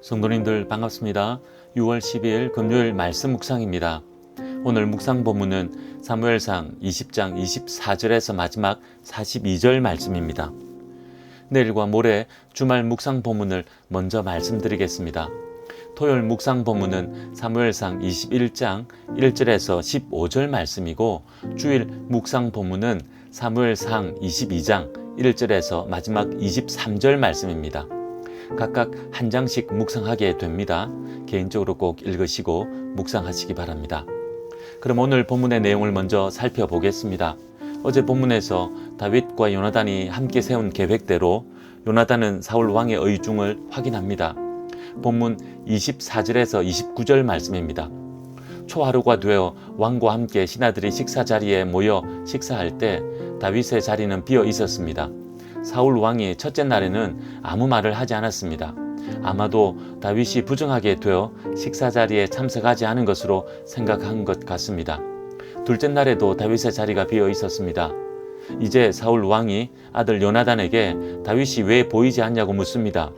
성도님들 반갑습니다. 6월 12일 금요일 말씀 묵상입니다. 오늘 묵상 본문은 사무엘상 20장 24절에서 마지막 42절 말씀입니다. 내일과 모레 주말 묵상 본문을 먼저 말씀드리겠습니다. 토요일 묵상 본문은 사무엘상 21장 1절에서 15절 말씀이고 주일 묵상 본문은 사무엘상 22장 1절에서 마지막 23절 말씀입니다. 각각 한 장씩 묵상하게 됩니다. 개인적으로 꼭 읽으시고 묵상하시기 바랍니다. 그럼 오늘 본문의 내용을 먼저 살펴보겠습니다. 어제 본문에서 다윗과 요나단이 함께 세운 계획대로 요나단은 사울 왕의 의중을 확인합니다. 본문 24절에서 29절 말씀입니다. 초하루가 되어 왕과 함께 신하들이 식사 자리에 모여 식사할 때 다윗의 자리는 비어 있었습니다. 사울 왕이 첫째 날에는 아무 말을 하지 않았습니다. 아마도 다윗이 부정하게 되어 식사 자리에 참석하지 않은 것으로 생각한 것 같습니다. 둘째 날에도 다윗의 자리가 비어 있었습니다. 이제 사울 왕이 아들 요나단에게 다윗이 왜 보이지 않냐고 묻습니다.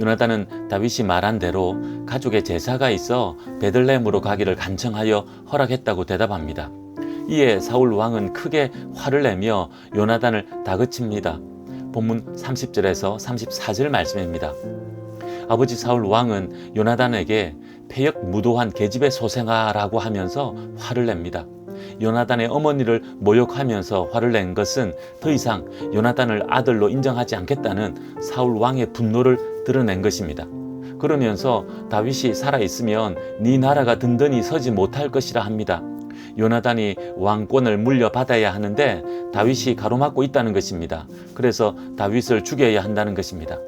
요나단은 다윗이 말한 대로 가족의 제사가 있어 베들레헴으로 가기를 간청하여 허락했다고 대답합니다. 이에 사울 왕은 크게 화를 내며 요나단을 다그칩니다. 본문 30절에서 34절 말씀입니다. 아버지 사울 왕은 요나단에게 폐역 무도한 계집의 소생아라고 하면서 화를 냅니다. 요나단의 어머니를 모욕하면서 화를 낸 것은 더 이상 요나단을 아들로 인정하지 않겠다는 사울 왕의 분노를 드러낸 것입니다. 그러면서 다윗이 살아 있으면 네 나라가 든든히 서지 못할 것이라 합니다. 요나단이 왕권을 물려받아야 하는데 다윗이 가로막고 있다는 것입니다. 그래서 다윗을 죽여야 한다는 것입니다.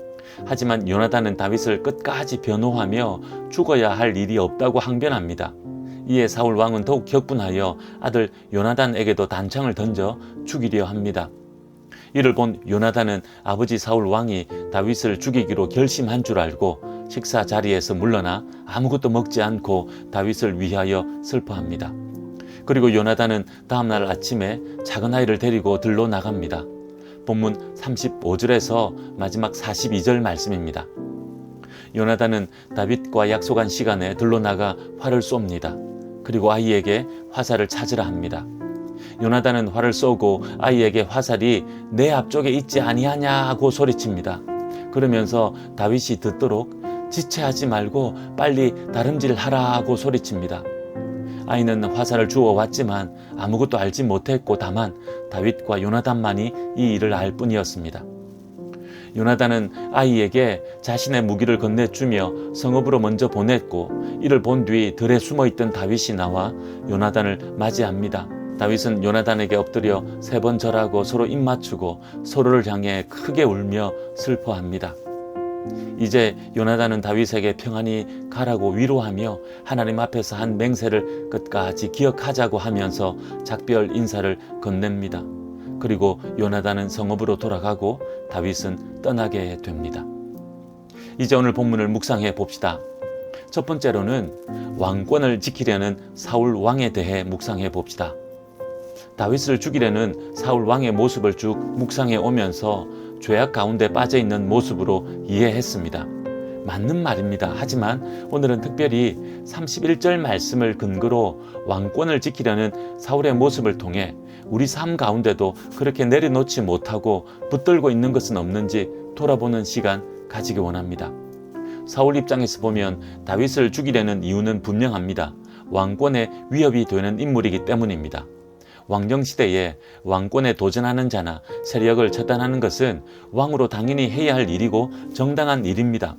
하지만 요나단은 다윗을 끝까지 변호하며 죽어야 할 일이 없다고 항변합니다. 이에 사울 왕은 더욱 격분하여 아들 요나단에게도 단창을 던져 죽이려 합니다. 이를 본 요나단은 아버지 사울 왕이 다윗을 죽이기로 결심한 줄 알고 식사 자리에서 물러나 아무것도 먹지 않고 다윗을 위하여 슬퍼합니다. 그리고 요나단은 다음날 아침에 작은 아이를 데리고 들로 나갑니다. 본문 35절에서 마지막 42절 말씀입니다. 요나단은 다윗과 약속한 시간에 들로 나가 활을 쏩니다. 그리고 아이에게 화살을 찾으라 합니다. 요나단은 활을 쏘고 아이에게 화살이 내 앞쪽에 있지 아니하냐고 소리칩니다. 그러면서 다윗이 듣도록 지체하지 말고 빨리 다름질 하라고 소리칩니다. 아이는 화살을 주워 왔지만 아무것도 알지 못했고 다만 다윗과 요나단만이 이 일을 알 뿐이었습니다. 요나단은 아이에게 자신의 무기를 건네주며 성읍으로 먼저 보냈고 이를 본 뒤 들에 숨어 있던 다윗이 나와 요나단을 맞이합니다. 다윗은 요나단에게 엎드려 세 번 절하고 서로 입 맞추고 서로를 향해 크게 울며 슬퍼합니다. 이제 요나단은 다윗에게 평안히 가라고 위로하며 하나님 앞에서 한 맹세를 끝까지 기억하자고 하면서 작별 인사를 건넵니다. 그리고 요나단은 성읍으로 돌아가고 다윗은 떠나게 됩니다. 이제 오늘 본문을 묵상해 봅시다. 첫 번째로는 왕권을 지키려는 사울 왕에 대해 묵상해 봅시다. 다윗을 죽이려는 사울 왕의 모습을 쭉 묵상해 오면서 죄악 가운데 빠져 있는 모습으로 이해했습니다. 맞는 말입니다. 하지만 오늘은 특별히 31절 말씀을 근거로 왕권을 지키려는 사울의 모습을 통해 우리 삶 가운데도 그렇게 내려놓지 못하고 붙들고 있는 것은 없는지 돌아보는 시간 가지기 원합니다. 사울 입장에서 보면 다윗을 죽이려는 이유는 분명합니다. 왕권의 위협이 되는 인물이기 때문입니다. 왕정시대에 왕권에 도전하는 자나 세력을 처단하는 것은 왕으로 당연히 해야 할 일이고 정당한 일입니다.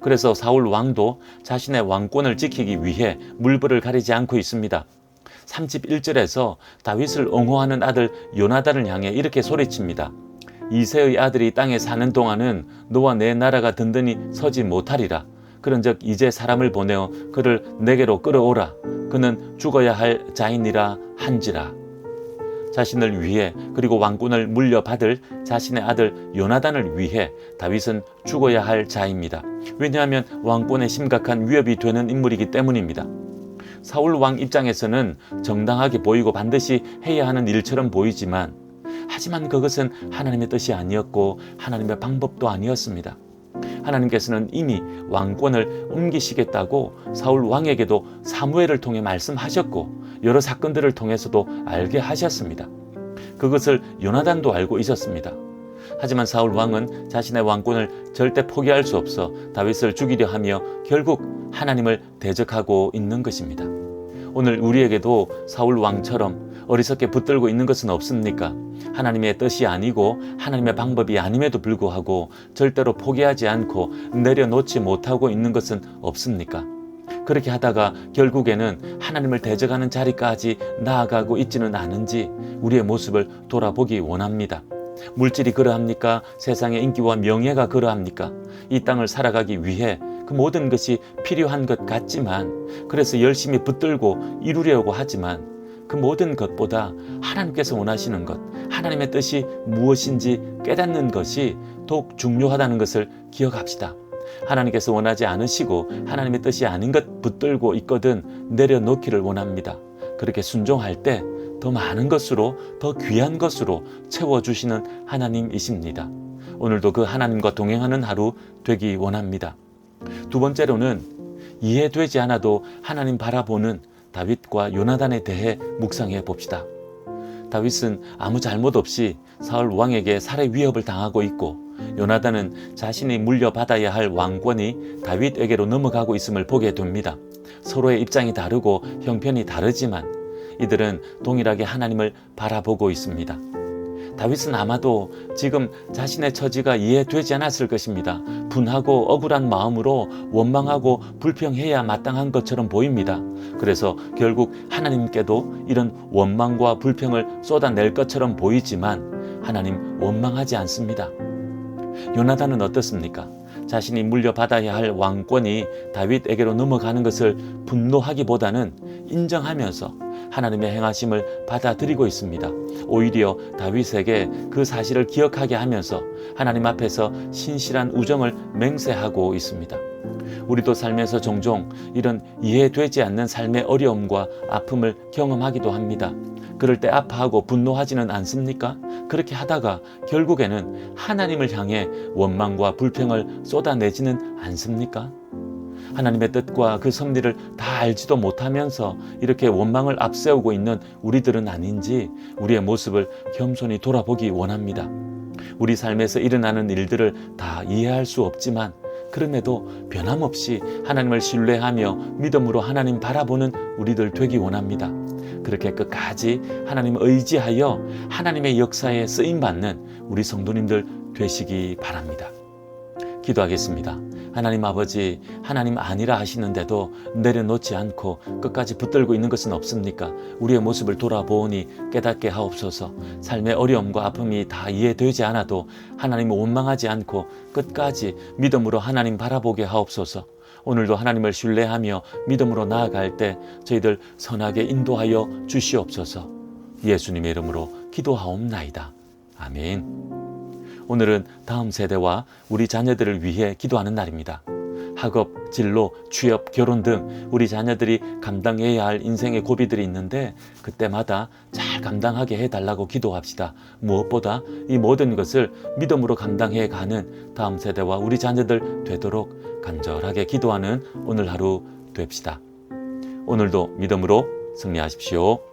그래서 사울 왕도 자신의 왕권을 지키기 위해 물불을 가리지 않고 있습니다. 31절에서 다윗을 옹호하는 아들 요나단을 향해 이렇게 소리칩니다. 이세의 아들이 땅에 사는 동안은 너와 내 나라가 든든히 서지 못하리라. 그런즉 이제 사람을 보내어 그를 내게로 끌어오라. 그는 죽어야 할 자인이라 한지라. 자신을 위해 그리고 왕권을 물려받을 자신의 아들 요나단을 위해 다윗은 죽어야 할 자입니다. 왜냐하면 왕권에 심각한 위협이 되는 인물이기 때문입니다. 사울 왕 입장에서는 정당하게 보이고 반드시 해야 하는 일처럼 보이지만 하지만 그것은 하나님의 뜻이 아니었고 하나님의 방법도 아니었습니다. 하나님께서는 이미 왕권을 옮기시겠다고 사울 왕에게도 사무엘을 통해 말씀하셨고 여러 사건들을 통해서도 알게 하셨습니다. 그것을 요나단도 알고 있었습니다. 하지만 사울 왕은 자신의 왕권을 절대 포기할 수 없어 다윗을 죽이려 하며 결국 하나님을 대적하고 있는 것입니다. 오늘 우리에게도 사울 왕처럼 어리석게 붙들고 있는 것은 없습니까? 하나님의 뜻이 아니고 하나님의 방법이 아님에도 불구하고 절대로 포기하지 않고 내려놓지 못하고 있는 것은 없습니까? 그렇게 하다가 결국에는 하나님을 대적하는 자리까지 나아가고 있지는 않은지 우리의 모습을 돌아보기 원합니다. 물질이 그러합니까? 세상의 인기와 명예가 그러합니까? 이 땅을 살아가기 위해 그 모든 것이 필요한 것 같지만 그래서 열심히 붙들고 이루려고 하지만 그 모든 것보다 하나님께서 원하시는 것, 하나님의 뜻이 무엇인지 깨닫는 것이 더욱 중요하다는 것을 기억합시다. 하나님께서 원하지 않으시고 하나님의 뜻이 아닌 것 붙들고 있거든 내려놓기를 원합니다. 그렇게 순종할 때 더 많은 것으로 더 귀한 것으로 채워주시는 하나님이십니다. 오늘도 그 하나님과 동행하는 하루 되기 원합니다. 두 번째로는 이해되지 않아도 하나님 바라보는 다윗과 요나단에 대해 묵상해 봅시다. 다윗은 아무 잘못 없이 사울 왕에게 살해 위협을 당하고 있고 요나단은 자신이 물려받아야 할 왕권이 다윗에게로 넘어가고 있음을 보게 됩니다. 서로의 입장이 다르고 형편이 다르지만 이들은 동일하게 하나님을 바라보고 있습니다. 다윗은 아마도 지금 자신의 처지가 이해되지 않았을 것입니다. 분하고 억울한 마음으로 원망하고 불평해야 마땅한 것처럼 보입니다. 그래서 결국 하나님께도 이런 원망과 불평을 쏟아낼 것처럼 보이지만 하나님 원망하지 않습니다. 요나단은 어떻습니까? 자신이 물려받아야 할 왕권이 다윗에게로 넘어가는 것을 분노하기보다는 인정하면서 하나님의 행하심을 받아들이고 있습니다. 오히려 다윗에게 그 사실을 기억하게 하면서 하나님 앞에서 신실한 우정을 맹세하고 있습니다. 우리도 삶에서 종종 이런 이해되지 않는 삶의 어려움과 아픔을 경험하기도 합니다. 그럴 때 아파하고 분노하지는 않습니까? 그렇게 하다가 결국에는 하나님을 향해 원망과 불평을 쏟아내지는 않습니까? 하나님의 뜻과 그 섭리를 다 알지도 못하면서 이렇게 원망을 앞세우고 있는 우리들은 아닌지 우리의 모습을 겸손히 돌아보기 원합니다. 우리 삶에서 일어나는 일들을 다 이해할 수 없지만 그럼에도 변함없이 하나님을 신뢰하며 믿음으로 하나님 바라보는 우리들 되기 원합니다. 그렇게 끝까지 하나님 의지하여 하나님의 역사에 쓰임 받는 우리 성도님들 되시기 바랍니다. 기도하겠습니다. 하나님 아버지, 하나님 아니라 하시는데도 내려놓지 않고 끝까지 붙들고 있는 것은 없습니까? 우리의 모습을 돌아보니 깨닫게 하옵소서. 삶의 어려움과 아픔이 다 이해되지 않아도 하나님을 원망하지 않고 끝까지 믿음으로 하나님 바라보게 하옵소서. 오늘도 하나님을 신뢰하며 믿음으로 나아갈 때 저희들 선하게 인도하여 주시옵소서. 예수님의 이름으로 기도하옵나이다. 아멘. 오늘은 다음 세대와 우리 자녀들을 위해 기도하는 날입니다. 학업, 진로, 취업, 결혼 등 우리 자녀들이 감당해야 할 인생의 고비들이 있는데 그때마다 잘 감당하게 해달라고 기도합시다. 무엇보다 이 모든 것을 믿음으로 감당해 가는 다음 세대와 우리 자녀들 되도록 간절하게 기도하는 오늘 하루 됩시다. 오늘도 믿음으로 승리하십시오.